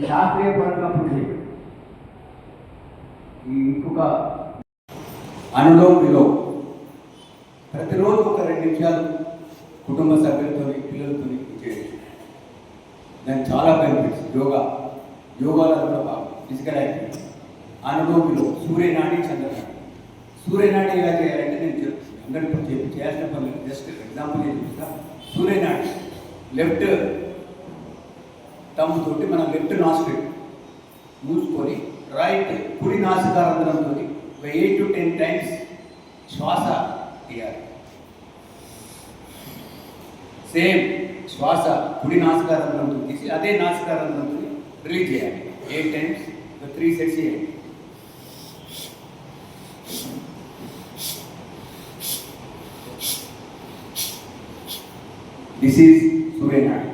ఈ శాస్త్రీయ పరంగా పుట్టి ఈ ఇంకొక అనులోమ్ విలోమ్ ప్రతిరోజు ఒక రెండు నిమిషాలు కుటుంబ సభ్యులతో పిల్లలతో చేయొచ్చు దానికి చాలా బెనిఫిట్స్ యోగా. యోగాలో కూడా బాగా ఫిజికల్ యాక్టివిటీ అనులోమ్ విలోమ్ సూర్యనాడి చంద్రనాడి. సూర్యనాడి ఎలా చేయాలంటే నేను చెప్- అందరికీ చేయాల్సిన పనులు జస్ట్ ఎగ్జాంపుల్ ఏం చూస్తా. సూర్యనాడి. లెఫ్ట్ టమ్ తోటి మనం లెఫ్ట్ నాస్ట్రిల్ మూసుకొని రైట్ కుడి నాసికారంధ్రంతో ఒక ఎయిట్ టు టెన్ టైమ్స్ శ్వాస తీయాలి. సేమ్ శ్వాస కుడి నాసికారంధ్రంతో తీసి అదే నాసికారంధ్రంతో రిలీజ్ చేయాలి. ఎయిట్ టైమ్స్ త్రీ సెట్స్ చేయాలి. దిస్ ఈజ్ సూర్యనాడి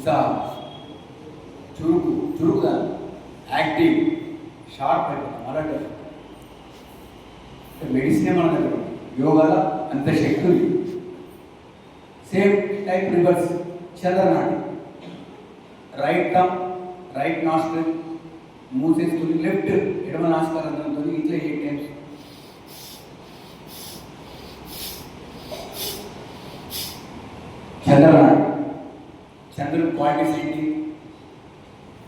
ఉత్సాహం. చురుకు చురుకుగా యాక్టివ్ షార్ప్ అయిపోతాం అలర్ట్ మెడిసినే మన దగ్గర ఉంది. యోగాలో అంత శక్తి ఉంది. సేమ్ టైప్ రివర్స్ చంద్రనాడి. రైట్ టమ్ రైట్ నాస్ట్రిల్ మూసేసుకుని లెఫ్ట్ ఎడమ నాస్కారంతో ఇట్లా ఎయిట్ టైమ్స్. చంద్రనాడు. క్వాలిటీస్ ఏంటి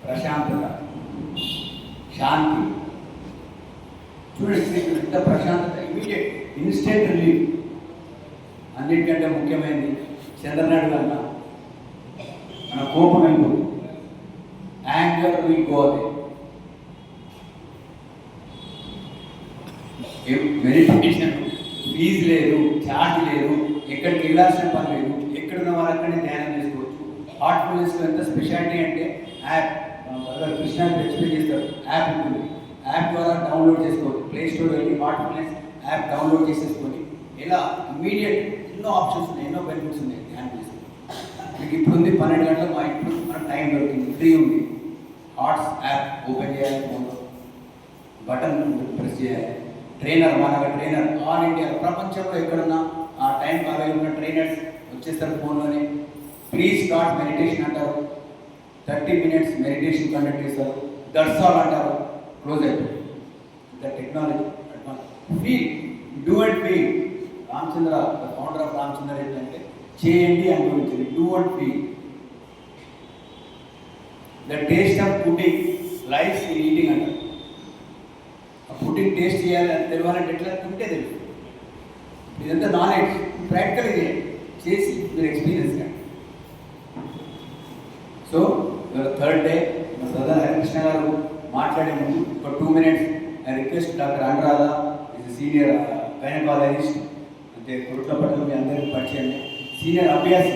ప్రశాంతత. శాంతి. చూడండి ఇక్కడ ఎంత ప్రశాంతత. ఇమీడియట్ ఇన్స్టెంట్ రిలీఫ్ అన్నిటికంటే ముఖ్యమైనది చంద్రనాడు వల్ల మన కోపం వెళ్ళిపోతుంది anger will go away meditation fees లేదు ఛార్జ్ లేదు ఎక్కడికి వెళ్ళాల్సిన పని లేదు ఎక్కడున్న వాళ్ళు ధ్యానం హార్ట్ పోలీస్లో ఎంత స్పెషాలిటీ అంటే యాప్ కృష్ణ ఎక్స్ప్లెయిన్ చేస్తారు. యాప్ ఉంటుంది. యాప్ ద్వారా డౌన్లోడ్ చేసుకోవచ్చు ప్లే స్టోర్ వెళ్ళి హార్ట్ఫుల్నెస్ యాప్ డౌన్లోడ్ చేసేసుకొని ఇలా ఇమీడియట్ ఎన్నో ఆప్షన్స్ ఉన్నాయి ఎన్నో బెనిఫిట్స్ ఉన్నాయి ధ్యానం చేస్తే మీకు ఇప్పుడు ఉంది పన్నెండు గంటలకు మా ఇంట్లో మనకు టైం దొరికింది. ఫ్రీ ఉంది. హాట్స్ యాప్ ఓపెన్ చేయాలి ఫోన్లో బటన్ ప్రెస్ చేయాలి. ట్రైనర్ మన ట్రైనర్ ఆల్ ఇండియా ప్రపంచంలో ఎక్కడున్నా ఆ టైం అవైలబుల్ ఉన్న ట్రైనర్స్ వచ్చేస్తారు ఫోన్లోనే ప్రీ స్టార్ట్ మెడిటేషన్ అంటారు. థర్టీ మినిట్స్ మెడిటేషన్ కండక్ట్ చేస్తారు. దర్శాలు అంటారు. క్లోజ్ అయిపోయింది the technology feel do and feel Ramachandra the founder of Ramachandra ఏంటంటే చేయండి అనుభవించండి do and feel the taste of pudding life in eating అంటారు. ఆ పుడ్డింగ్ టేస్ట్ చేయాలి అని తెలియాలంటే ఎట్లా తింటే తెలుసు ఇదంతా నాలెడ్జ్ ప్రాక్టికల్ చేయండి. చేసి మీరు ఎక్స్పీరియన్స్ కానీ సో థర్డ్ డే మా సదా హరికృష్ణ గారు మాట్లాడే ముందు ఒక two minutes I request doctor Anuradha is senior gynaecologist అంటే కురుట్ల పట్ల మీ అందరికీ పరిచయం. సీనియర్ అభ్యాసి.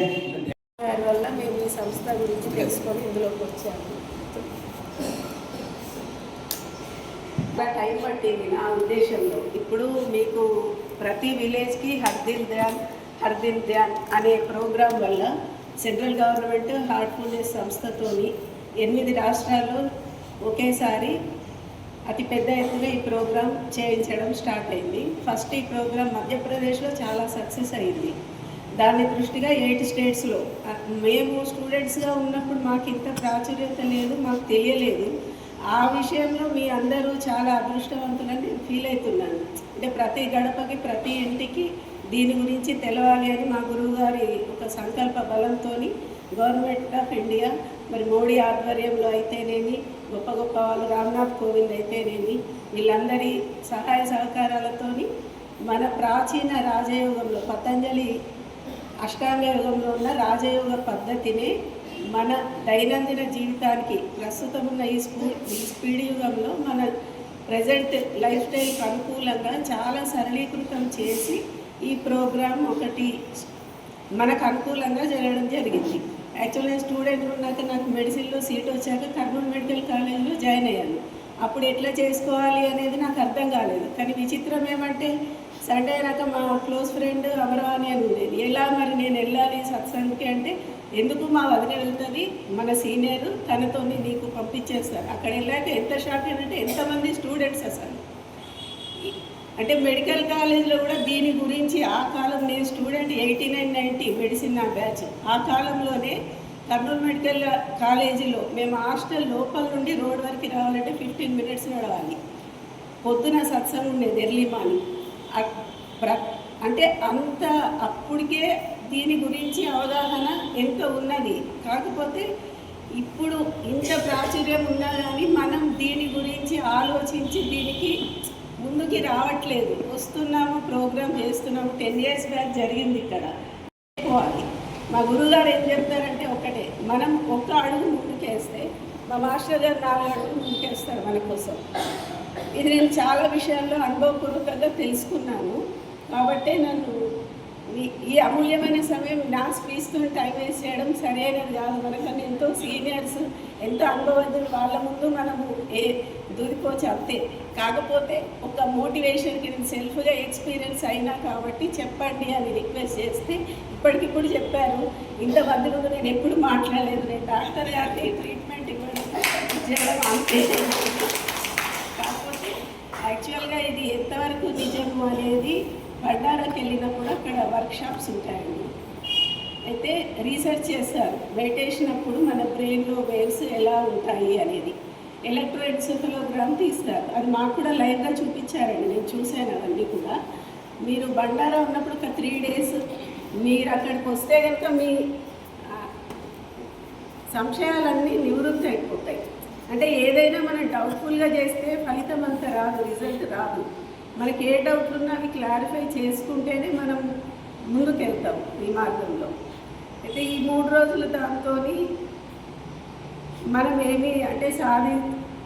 వల్ల మేము ఈ సంస్థ గురించి తెలుసుకొని ఇందులోకి వచ్చాము. టైం పట్టింది నా ఉద్దేశంలో. ఇప్పుడు మీకు ప్రతి విలేజ్కి హర్దిల్ ధ్యాన్ హర్దిల్ ధ్యాన్ అనే ప్రోగ్రాం వల్ల సెంట్రల్ గవర్నమెంట్ హార్ట్ఫుల్నెస్ సంస్థతోని ఎనిమిది రాష్ట్రాల్లో ఒకేసారి అతి పెద్ద ఎత్తున ఈ ప్రోగ్రాం చేయించడం స్టార్ట్ అయింది. ఫస్ట్ ఈ ప్రోగ్రాం మధ్యప్రదేశ్లో చాలా సక్సెస్ అయింది. దాన్ని దృష్టిగా ఎయిట్ స్టేట్స్లో. మేము స్టూడెంట్స్గా ఉన్నప్పుడు మాకు ఇంత ప్రాచుర్యత లేదు మాకు తెలియలేదు. ఆ విషయంలో మీ అందరూ చాలా అదృష్టవంతులని నేను ఫీల్ అవుతున్నాను. అంటే ప్రతి గడపకి ప్రతి ఇంటికి దీని గురించి తెలవాలి అని మా గురువుగారి ఒక సంకల్ప బలంతో గవర్నమెంట్ ఆఫ్ ఇండియా మరి మోడీ ఆధ్వర్యంలో అయితేనేమి గొప్ప గొప్ప వాళ్ళు రామ్నాథ్ కోవింద్ అయితేనేమి వీళ్ళందరి సహాయ సహకారాలతోని మన ప్రాచీన రాజయోగంలో పతంజలి అష్టాంగ యుగంలో ఉన్న రాజయోగ పద్ధతిని మన దైనందిన జీవితానికి ప్రస్తుతం ఉన్న ఈ స్పూ ఈ స్పీడ్ యుగంలో మన ప్రజెంట్ లైఫ్ స్టైల్కి అనుకూలంగా చాలా సరళీకృతం చేసి ఈ ప్రోగ్రాం ఒకటి మనకు అనుకూలంగా జరగడం జరిగింది. యాక్చువల్ నేను స్టూడెంట్ ఉన్నాక నాకు మెడిసిన్లో సీట్ వచ్చాక కర్నూలు మెడికల్ కాలేజ్లో జాయిన్ అయ్యాను. అప్పుడు ఎట్లా చేసుకోవాలి అనేది నాకు అర్థం కాలేదు. కానీ విచిత్రం ఏమంటే సండే అయినాక మా క్లోజ్ ఫ్రెండ్ అమరవాణి అని ఉండేది. ఎలా మరి నేను వెళ్ళాలి సత్సంగ్కి అంటే ఎందుకు మా వదిన వెళ్తుంది? మన సీనియర్ తనతో నీకు పంపించేస్తారు. అక్కడ వెళ్ళాక ఎంత షాక్ అంటే ఎంతమంది స్టూడెంట్స్ అసలు? అంటే మెడికల్ కాలేజ్లో కూడా దీని గురించి ఆ కాలం నేను student eighty nine ninety medicine నా బ్యాచ్ ఆ కాలంలోనే కర్నూలు మెడికల్ కాలేజీలో మేము హాస్టల్ లోపల నుండి రోడ్ వరకు రావాలంటే ఫిఫ్టీన్ మినిట్స్ నడవాలి. పొద్దున సత్సంగం ఉండేది ఎర్లీ మార్నింగ్. అ- ప్ర- అంటే అంత అప్పటికే దీని గురించి అవగాహన ఎంత ఉన్నది? కాకపోతే ఇప్పుడు ఇంత ప్రాచుర్యం ఉన్నా కానీ మనం దీని గురించి ఆలోచించి దీనికి ముందుకి రావట్లేదు. వస్తున్నాము ప్రోగ్రామ్ చేస్తున్నాము. టెన్ ఇయర్స్ బ్యాక్ జరిగింది ఇక్కడ. మా గురువుగారు ఏం చెప్తారంటే ఒకటే మనం ఒక్క అడుగు ముందుకేస్తే మా మాస్టర్ గారు నాలుగు అడుగులు ముందుకేస్తారు మన కోసం. ఇది నేను చాలా విషయాల్లో అనుభవపూర్వకంగా తెలుసుకున్నాను. కాబట్టే నన్ను ఈ- అమూల్యమైన సమయం నా స్పీచ్తో టైం వేస్ట్ చేయడం సరైనది కాదు. మనకన్నా ఎంతో సీనియర్స్ ఎంతో అనుభవజ్ఞులు వాళ్ళ ముందు మనము ఏ దూరిపోవచ్చు అంతే. కాకపోతే ఒక మోటివేషన్కి నేను సెల్ఫ్గా ఎక్స్పీరియన్స్ అయినా కాబట్టి చెప్పండి అని రిక్వెస్ట్ చేస్తే ఇప్పటికిప్పుడు చెప్పారు. ఇంతమంది ముందు నేను ఎప్పుడు మాట్లాడలేదు. నేను డాక్టర్ గారికి ట్రీట్మెంట్ ఇవ్వడం చేయడం అంతే. కాకపోతే యాక్చువల్గా ఇది ఎంతవరకు నిజము అనేది బండారాకి కూడా అక్కడ వర్క్షాప్స్ ఉంటాయండి. అయితే రీసెర్చ్ చేస్తారు మెడిటేషన్ అప్పుడు మన బ్రెయిన్లో వేవ్స్ ఎలా ఉంటాయి అనేది. ఎలక్ట్రోఎన్సెఫలోగ్రామ్ తీస్తారు అది మాకు కూడా లైవ్గా చూపించారండి. నేను చూశాను అవన్నీ కూడా. మీరు బండారా ఉన్నప్పుడు ఒక త్రీ డేస్ మీరు అక్కడికి వస్తే కనుక మీ సంశయాలన్నీ నివృత్తి అయిపోతాయి. అంటే ఏదైనా మనం డౌట్ఫుల్గా చేస్తే ఫలితం అంత రాదు రిజల్ట్ రాదు. మనకి ఏ డౌట్ ఉన్నా అవి క్లారిఫై చేసుకుంటేనే మనం ముందుకెళ్తాం ఈ మార్గంలో. అయితే ఈ మూడు రోజుల దాంతో మనం ఏమి అంటే సాధి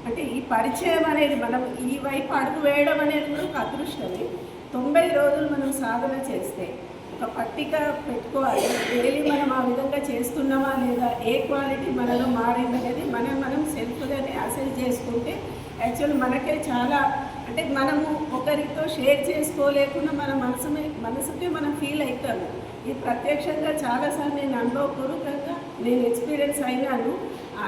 అంటే ఈ పరిచయం అనేది మనం ఈ వైపు అడుగు వేయడం అనేది కూడా ఒక అదృష్టమే. తొంభై రోజులు మనం సాధన చేస్తే ఒక పట్టిక పెట్టుకోవాలి. డైలీ మనం ఆ విధంగా చేస్తున్నామా లేదా ఏ క్వాలిటీ మనలో మారిందనేది మనం మనం సెల్ఫ్గానే అసెస్ చేసుకుంటే యాక్చువల్ మనకే చాలా అంటే మనము ఒకరితో షేర్ చేసుకోలేకుండా మన మనసు మనసుకే మనం ఫీల్ అవుతాము. ఇది ప్రత్యక్షంగా చాలాసార్లు నేను అనుభవపూర్వకంగా నేను ఎక్స్పీరియన్స్ అయినాను ఆ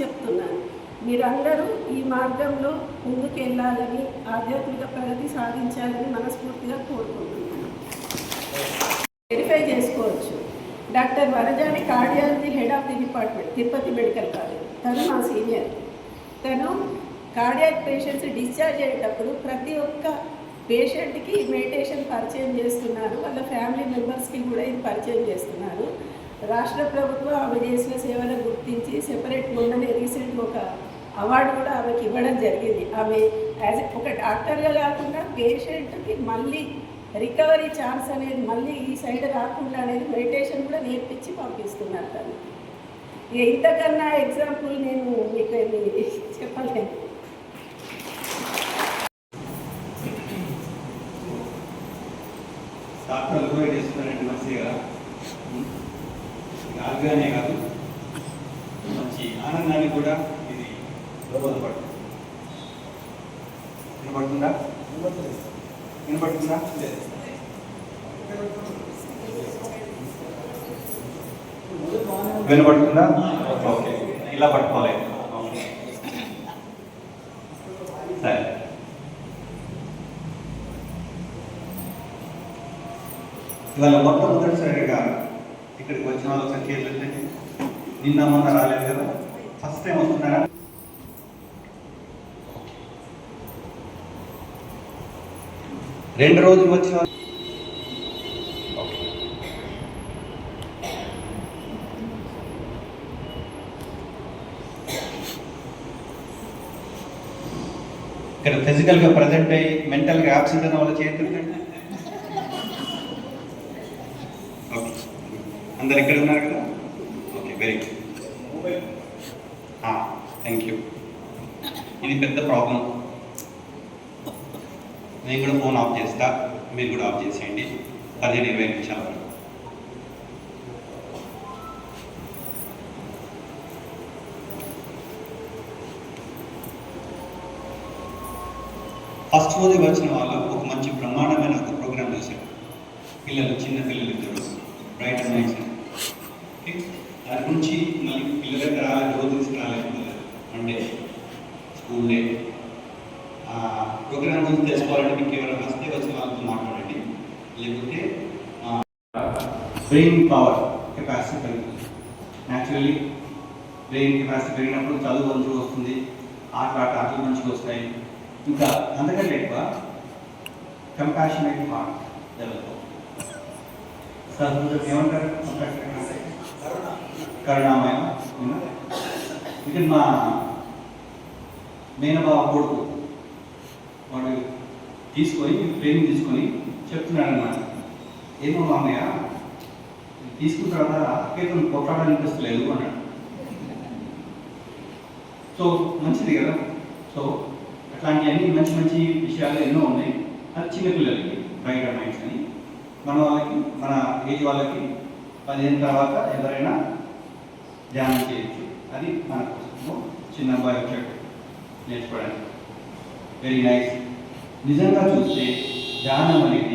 చెప్తున్నాను. మీరందరూ ఈ మార్గంలో ముందుకు వెళ్ళాలని ఆధ్యాత్మిక ప్రగతి సాధించాలని మనస్ఫూర్తిగా కోరుకుంటున్నాను. వెరిఫై చేసుకోవచ్చు. Doctor Varajani cardiology head of the department Tirupati medical college. తను మా సీనియర్. తను కార్డియాక్ పేషెంట్స్ డిశ్చార్జ్ అయ్యేటప్పుడు ప్రతి ఒక్క పేషెంట్కి మెడిటేషన్ పరిచయం చేస్తున్నారు. వాళ్ళ ఫ్యామిలీ మెంబర్స్కి కూడా ఇది పరిచయం చేస్తున్నారు. రాష్ట్ర ప్రభుత్వం ఆమె చేసిన సేవలను గుర్తించి సెపరేట్ మొన్ననే రీసెంట్గా ఒక అవార్డు కూడా ఆమెకి ఇవ్వడం జరిగింది. ఆమె యాజ్ ఒక డాక్టర్గా కాకుండా పేషెంట్కి మళ్ళీ రికవరీ ఛాన్స్ అనేది మళ్ళీ ఈ సైడ్ రాకుండా అనేది మెడిటేషన్ కూడా నేర్పించి పంపిస్తున్నారు తను. ఇంతకన్నా ఎగ్జాంపుల్ నేను మీకు చెప్పలేను. డాక్టర్లు కూడా చేస్తున్నారండి మంచిగా ఆరోగ్యానే కాదు. మంచి ఆనందాన్ని కూడా ఇది దోహదపడుతుంది వినపడుతుందా? వినపడుతుందా? లేదు వినపడుతుందా? ఓకే. ఇలా పట్టుకోలేదు సరే. ఇవాళ మొట్టమొదటిసారిగా ఇక్కడికి వచ్చిన వాళ్ళ సంఖ్య ఏంటంటే నిన్న మొన్న రాలేదు కదా. ఫస్ట్ టైం వస్తున్నారా? రెండు రోజులు వచ్చిన ఇక్కడ ఫిజికల్గా ప్రజెంట్ అయ్యి మెంటల్గా యాబ్సెంట్ అయిన వాళ్ళ చేతులు ఓకే అందరు ఇక్కడ ఉన్నారు కదా? Okay very good thank you ఇది పెద్ద ప్రాబ్లం నేను కూడా ఫోన్ ఆఫ్ చేస్తా. మీరు కూడా ఆఫ్ చేసేయండి. పదిహేను ఇరవై నిమిషాల వరకు. ఫస్ట్ రోజు వచ్చిన వాళ్ళు ఒక మంచి బ్రహ్మాండమైన ఒక ప్రోగ్రామ్ చేశారు పిల్లలు చిన్న పిల్లలు ఇద్దరు బ్రైట్ మైండ్స్ ఓకే దాని నుంచి మళ్ళీ పిల్లలకి రాలేదు రోజు తీసుకురాలేదు పిల్లలు మండే స్కూల్ డే ప్రోగ్రామ్ గురించి తెలుసుకోవాలంటే మీకు ఎవరైనా వస్తే వచ్చి వాళ్ళతో మాట్లాడండి లేకపోతే బ్రెయిన్ పవర్ కెపాసిటీ పెరుగుతుంది. న్యాచురల్లీ బ్రెయిన్ కెపాసిటీ పెరిగినప్పుడు చదువు మంచిగా వస్తుంది ఆట ఆట ఆటలు మంచిగా వస్తాయి. ఇంకా అందుకంటే ఎక్కువ కంపాషనేట్ హార్ట్ డెవలప్ సార్ ఏమంటారు? కరుణామయం. ఇక్కడ మా మేనబావ కొడుకు వాడు తీసుకొని ట్రైనింగ్ తీసుకొని చెప్తున్నాడు అన్నమాట ఏమో మామయ్య తీసుకున్న తర్వాత అక్కేతో ఇంట్రెస్ట్ లేదు అన్నాడు. సో మంచిది కదా. సో అట్లాంటి అన్ని మంచి మంచి విషయాలు ఎన్నో ఉన్నాయి. అది చిన్నపిల్లలకి బయట మైండ్స్ అని. మన వాళ్ళకి మన ఏజ్ వాళ్ళకి పదిహేను తర్వాత ఎవరైనా ధ్యానం చేయొచ్చు. అది మన కోసం చిన్న అబ్బాయి వచ్చాడు నేర్చుకోవడానికి. వెరీ నైస్ నిజంగా చూస్తే ధ్యానం అనేది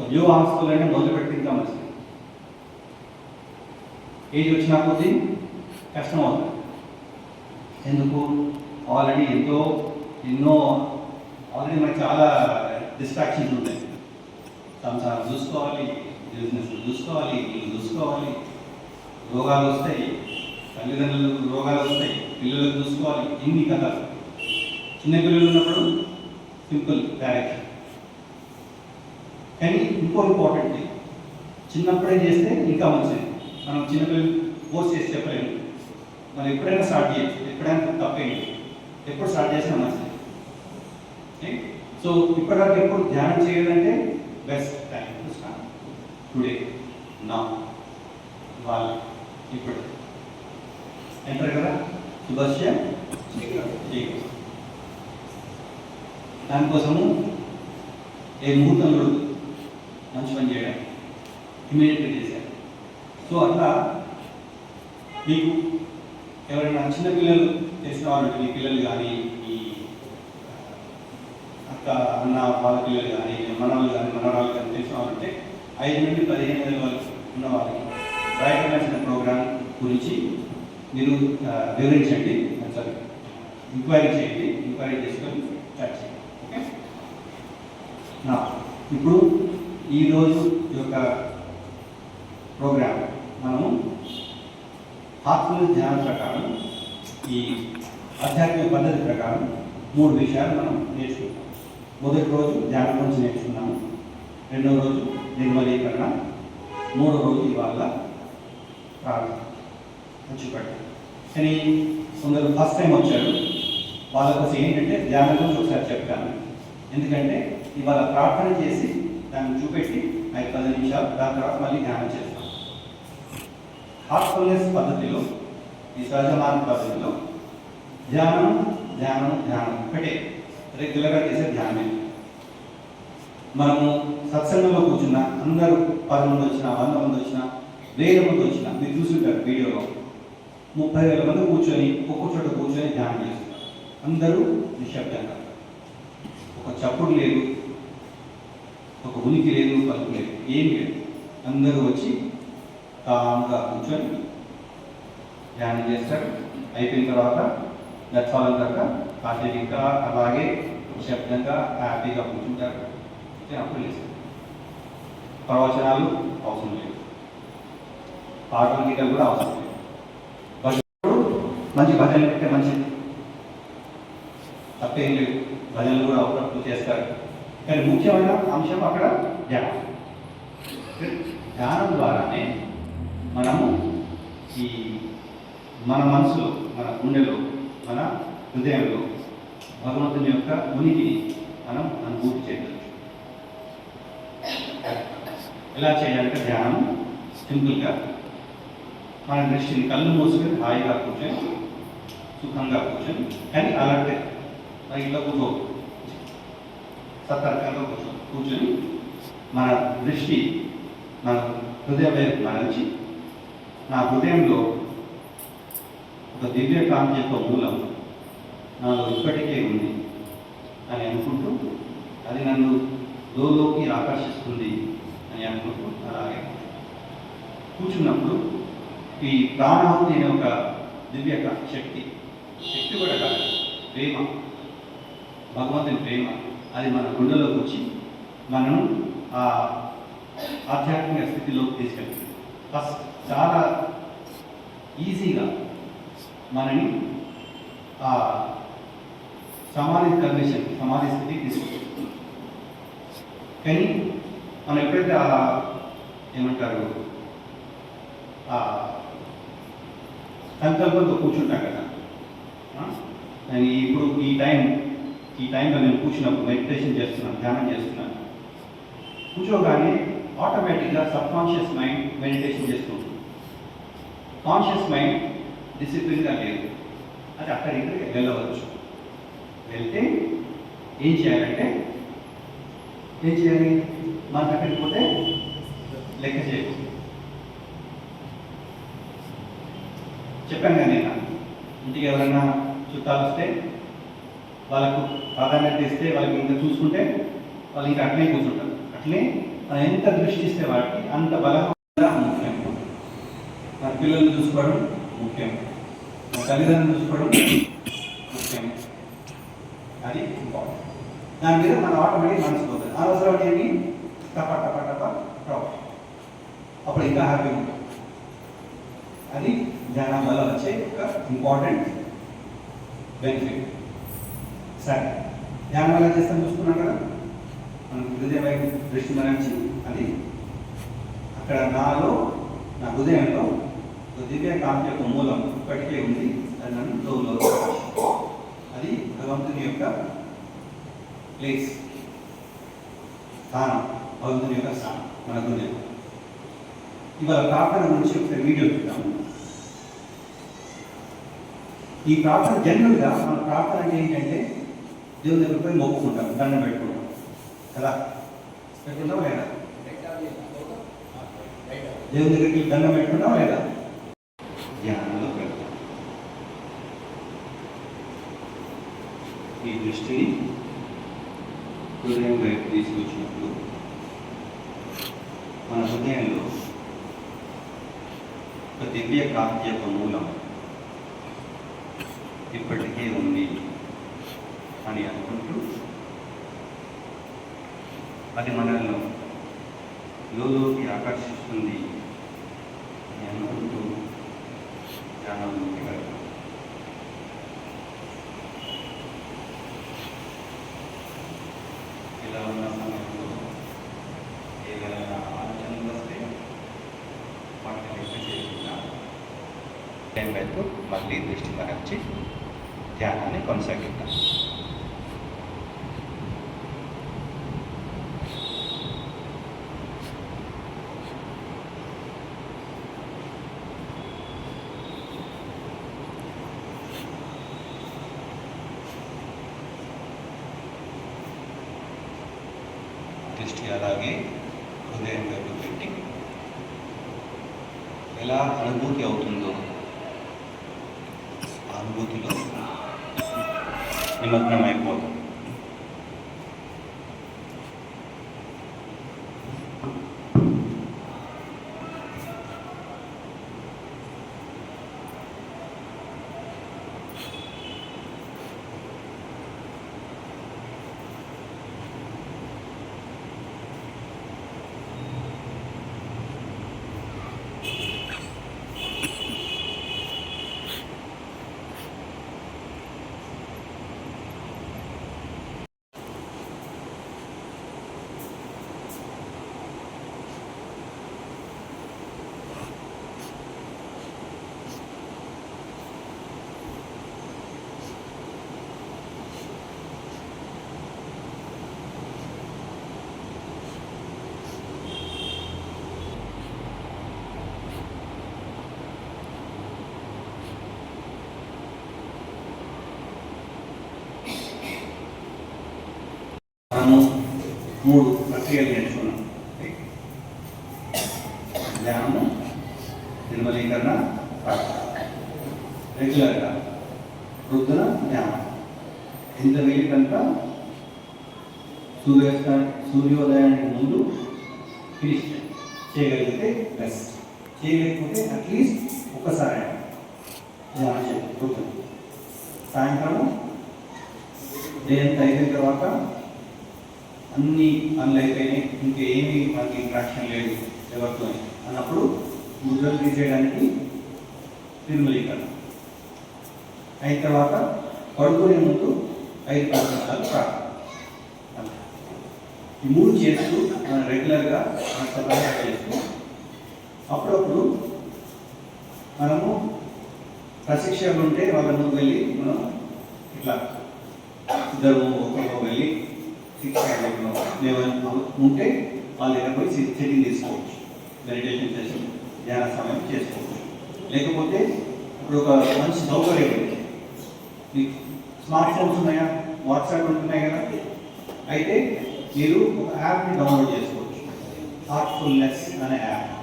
ఒక న్యూ మొదలు మొదలుపెట్టి ఇంకా మంచిది ఏజ్ వచ్చినా కొద్దీ కష్టం అవుతుంది. ఎందుకు? ఆల్రెడీ ఎంతో ఎన్నో ఆల్రెడీ మనకి చాలా డిస్ట్రాక్షన్స్ ఉంటాయి. సంసారం చూసుకోవాలి బిజినెస్ చూసుకోవాలి ఇల్లు చూసుకోవాలి. రోగాలు వస్తాయి. తల్లిదండ్రులకు రోగాలు వస్తాయి. పిల్లలకు చూసుకోవాలి. ఇన్ని కథలు. చిన్న పిల్లలు ఉన్నప్పుడు సింపుల్ డైరెక్షన్ ఇంకో ఇంపార్టెంట్ థింగ్ చిన్నప్పుడే చేస్తే ఇంకా మంచిది. మనం చిన్నపిల్లలు ఫోర్స్ చేసి చెప్పలేము. మనం ఎప్పుడైనా స్టార్ట్ చేయొచ్చు. ఎప్పుడైనా తప్పేంటి ఎప్పుడు స్టార్ట్ చేసినా మంచిది? సో ఇప్పటివరకు ఎప్పుడు ధ్యానం చేయాలంటే best time to start today నా వాళ్ళ ఇప్పుడు. ఎంటర్ కదా? శీఘ్రం దానికోసము ఏ ముహూర్తం కూడా మంచి పని చేయడం. ఇమీడియట్గా చేశారు. సో అట్లా మీకు ఎవరైనా చిన్న పిల్లలు తెలిసిన వాళ్ళు మీ పిల్లలు కానీ ఈ అక్క అన్న వాళ్ళ పిల్లలు కానీ మనవాళ్ళు కానీ మనవాళ్ళు కానీ తెలిసిన వాళ్ళు ఉంటే ఐదు నుండి పదిహేను వేల వాళ్ళు ఉన్న వాళ్ళకి రైట్ ప్రోగ్రాం గురించి మీరు వివరించండి. సారీ ఎంక్వైరీ చేయండి. ఎంక్వైరీ చేసుకొని చర్చ చేయండి. ఓకే ఇప్పుడు ఈరోజు యొక్క ప్రోగ్రామ్ మనము ఆత్మ ధ్యానం ప్రకారం ఈ ఆధ్యాత్మిక పద్ధతి ప్రకారం మూడు విషయాలు మనం నేర్చుకుంటాం. మొదటి రోజు ధ్యానం గురించి నేర్చుకున్నాము. రెండవ రోజు నిర్మలీకరణ. మూడవ రోజు ఇవాళ ప్రార్థన. మంచిపడ్డ కానీ కొందరు ఫస్ట్ టైం వచ్చారు వాళ్ళ కోసం ఏంటంటే ధ్యానం గురించి ఒకసారి చెప్తాను. ఎందుకంటే ఇవాళ ప్రార్థన చేసి దాన్ని చూపెట్టి ఐదు పది నిమిషాలు దాని తర్వాత మళ్ళీ ధ్యానం చేస్తాం. హార్ట్ఫుల్నెస్ పద్ధతిలో ఈ సహజ మార్గ పద్ధతిలో ధ్యానం ధ్యానం ధ్యానం ఒకటే. రెగ్యులర్గా చేసే ధ్యానమే. మనము సత్సంగంలో కూర్చున్న అందరూ పది మంది వచ్చిన వంద మంది వచ్చిన వేల మంది వచ్చిన మీరు చూసుంటారు వీడియోలో ముప్పై వేల మంది కూర్చొని ఒక్కొక్క చోట కూర్చొని ధ్యానం చేస్తున్నారు అందరూ నిశ్శబ్దంగా. ఒక చప్పుడు లేదు ఒక ఉనికి లేదు పలుకు లేదు ఏం లేదు. అందరూ వచ్చి కామ్గా కూర్చొని ధ్యానం చేస్తారు. అయిపోయిన తర్వాత దర్శనం దాకా కాసేపు అలాగే నిశ్శబ్దంగా హ్యాపీగా కూర్చుంటారు. అప్పుడు లేదు. ప్రవచనాలు అవసరం లేదు. పాటలు గీతలు కూడా అవసరం లేదు. మంచి భజనలు పెట్టే మంచిది తప్పేం లేదు. భజనలు కూడా అప్పుడప్పుడు చేస్తారు. కానీ ముఖ్యమైన అంశం అక్కడ ధ్యానం. ధ్యానం ద్వారానే మనము ఈ మన మనసులో మన గుండెలో మన హృదయంలో భగవంతుని యొక్క ఉనికిని మనం అనుభూతి చేయవచ్చు. ఎలా చేయాలంటే ధ్యానం? సింపుల్గా మన దృష్టిని కళ్ళు మూసుకొని హాయిగా కూర్చొని సుఖంగా కూర్చొని కానీ అలాంటి రైట్లో కూర్చోవచ్చు సతర్కంగా కూర్చొని మన దృష్టి మన హృదయం వైపు మరల్చి నా హృదయంలో ఒక దివ్య కాంతి యొక్క మూలం నాలో ఇప్పటికే ఉంది అని అనుకుంటూ అది నన్ను లోలోకి ఆకర్షిస్తుంది అని అనుకుంటూ అలాగే కూర్చున్నప్పుడు ఈ ప్రాణాహుతి అనే ఒక దివ్య శక్తి శక్తి కూడా కాదు ప్రేమ భగవంతుని ప్రేమ. అది మన గుండెలోకి వచ్చి మనం ఆ ఆధ్యాత్మిక స్థితిలోకి తీసుకెళ్తుంది. ఫస్ట్ చాలా ఈజీగా మనని ఆ సమాధి కండిషన్ సమాధి స్థితికి తీసుకొస్తుంది కానీ మనం ఎప్పుడైతే ఆ ఏమంటారు ఆ సంకల్పంతో కూర్చుంటాం కదా నేను ఇప్పుడు ఈ టైం ఈ టైంలో నేను కూర్చున్నప్పుడు మెడిటేషన్ చేస్తున్నాను ధ్యానం చేస్తున్నాను. కూర్చోగానే ఆటోమేటిక్గా సబ్ కాన్షియస్ మైండ్ మెడిటేషన్ చేస్తుంది కాన్షియస్ మైండ్ డిసిప్లిన్గా లేదు. అది అక్కడ ఇక్కడికి వెళ్ళవచ్చు. వెళ్తే ఏం చేయాలంటే ఏం చేయాలి? మనకు అక్కడికి పోతే లెక్క చేయకూడదు చెప్పాను కదా నేను ఇంటికి ఎవరైనా చుట్టాలు వస్తే వాళ్ళకు ప్రాధాన్యత ఇస్తే వాళ్ళకి ఇంకా చూసుకుంటే వాళ్ళు ఇంకా అట్లే కూర్చుంటారు. అట్లే మనం ఎంత దృష్టి ఇస్తే వాటికి అంత బలంగా ముఖ్యం. మన పిల్లల్ని చూసుకోవడం ముఖ్యం. మన తల్లిదండ్రులు చూసుకోవడం ముఖ్యం. అది ఇంపార్టెంట్. దాని మీద మన ఆటోమేటిక్ మనసు పోతుంది అనవసరం ఏమి టప టప టప అప్పుడు ఇంకా హ్యాపీగా ఉంటుంది అది ధ్యానం వల్ల వచ్చే ఒక ఇంపార్టెంట్ బెనిఫిట్. సరే ధ్యానం ఎలా చేస్తాం చూసుకున్నాం కదా? మనం హృదయ వైపు దృష్టి మరణించి అది అక్కడ నాలో నా హృదయంలో దివ్య కాంతి యొక్క మూలం ఇప్పటికే ఉంది. అది నన్ను లోలో అది భగవంతుని యొక్క ప్లేస్ స్థానం భగవంతుని యొక్క స్థానం మన హృదయం. ఇవాళ ప్రార్థన గురించి ఒకసారి వీడియో చూద్దాము ఈ ప్రార్థన జనరల్గా మన ప్రార్థన అంటే ఏంటంటే దేవుని దగ్గర పోయి మొక్కుకుంటాం దండం పెట్టుకుంటాం. కదా? పెట్టుకుంటాం లేదా? దేవుని దగ్గరికి దండం పెట్టుకుంటాం లేదా? ధ్యానంలో పెడతాం. ఈ దృష్టిని హృదయం వైపు తీసుకొచ్చినప్పుడు మన హృదయంలో ఒక దివ్య ప్రాప్తి యొక్క మూలం ఇప్పటికే ఉంది అని అనుకుంటూ అది మనల్ని లోలోకి ఆకర్షిస్తుంది అని అనుకుంటూ ధ్యానంలోకి వెళ్తాం ఇలా ఉన్న సమయంలో ఏదైనా ఆలోచనలు వస్తే వాటిని లెక్క చేయకుండా టైం వైపు మళ్ళీ దృష్టి మరచి ధ్యానాన్ని కొనసాగిద్దాం దృష్టి అలాగే హృదయం వైపు పెట్టి ఎలా అనుభూతి అవుతుందో ఆ అనుభూతిలో నిమగ్నం అయిపోతాం మనము మూడు ప్రక్రియలు నేర్చుకున్నాం ధ్యానము నిర్మలీకరణ ప్రార్థన రెగ్యులర్గా వృద్ధున ధ్యానం ఎంత వీలుకంత సూర్యాస్త సూర్యోదయానికి ముందు ఫినిష్ చేయగలిగితే బెస్ట్ చేయలేకపోతే అట్లీస్ట్ ఒక్కసారి ధ్యానం చేయాలి వృద్ధున సాయంత్రము డే అంతా అయిపోయిన తర్వాత అన్ని పనులు అయిపోయినాయి ఇంకేమీ మనకి ఇంట్రాక్షన్ లేదు ఎవరితో అన్నప్పుడు ముద్రలు తీసేయడానికి తిరుమలీకరణ అయిన తర్వాత పడుకునే ముందు ఐదు పది నిమిషాలు ప్రార్థన. ఈ మూడు చేస్తూ మనం రెగ్యులర్గా మన సభ్యంగా చేస్తూ అప్పుడప్పుడు మనము ప్రశిక్షకులు ఉంటే వాళ్ళ ముందు వెళ్ళి మనం ఇట్లా ఇద్దరు ఒకరు వెళ్ళి శిక్ష మేము ఉంటే వాళ్ళ దగ్గర పోయి సెట్టింగ్ తీసుకోవచ్చు మెడిటేషన్ సెషన్ ధ్యాన సమయం చేసుకోవచ్చు. లేకపోతే ఇప్పుడు ఒక మంచి సౌకర్యం మీకు స్మార్ట్ ఫోన్స్ ఉన్నాయా? వాట్సాప్ ఉంటున్నాయి కదా? అయితే మీరు ఒక యాప్ని డౌన్లోడ్ చేసుకోవచ్చు. హార్ట్ఫుల్నెస్ అనే యాప్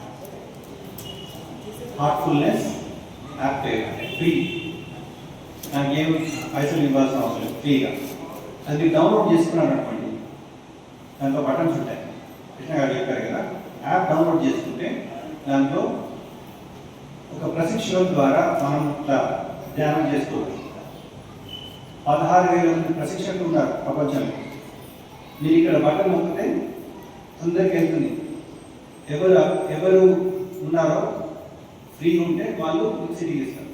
హార్ట్ఫుల్నెస్ యాప్ పేరు. ఫ్రీ దానికి ఏం పైసలు ఇవ్వాల్సిన అవసరం లేదు. ఫ్రీగా అది డౌన్లోడ్ చేసుకున్నారు అనుకోండి దాంట్లో బటన్స్ ఉంటాయి. కృష్ణ గారు చెప్పారు కదా యాప్ డౌన్లోడ్ చేసుకుంటే దాంట్లో ఒక ప్రశిక్షణ ద్వారా మనం ఇట్లా ధ్యానం చేసుకోవచ్చు. పదహారు వేల మంది ప్రశిక్షకులు ఉన్నారు ప్రపంచంలో. మీరు ఇక్కడ బటన్ నొక్కితే అందరికి వెళ్తుంది. ఎవరు ఎవరు ఉన్నారో ఫ్రీ ఉంటే వాళ్ళు సిటీకి ఇస్తారు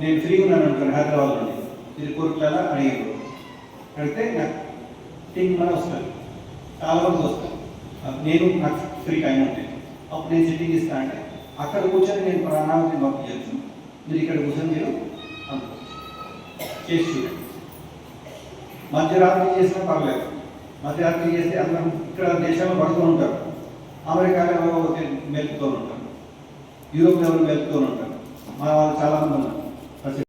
నేను ఫ్రీ ఉన్నాను అనుకోండి హైదరాబాద్ నుండి మీరు కోరుట్ల అడిగారు. అడిగితే నాకు టీం మన వస్తారు చాలా మంది వస్తారు నేను నాకు ఫ్రీ టైం ఉంటుంది అప్పుడు నేను సిట్టింగ్ ఇస్తాను అంటే అక్కడ కూర్చొని నేను ప్రాణావతి చేయొచ్చు మీరు ఇక్కడ కూర్చొని మీరు చేసి చూడండి. మధ్యరాత్రి చేసినా పర్లేదు. మధ్యరాత్రి చేస్తే అందరం ఇక్కడ దేశంలో పడుతూ ఉంటారు. అమెరికాలో ఎవరో మెలుపుతూ ఉంటారు. యూరోప్ ఎవరు మెలుపుతూ ఉంటారు. మా వాళ్ళు చాలా మంది ఉన్నారు.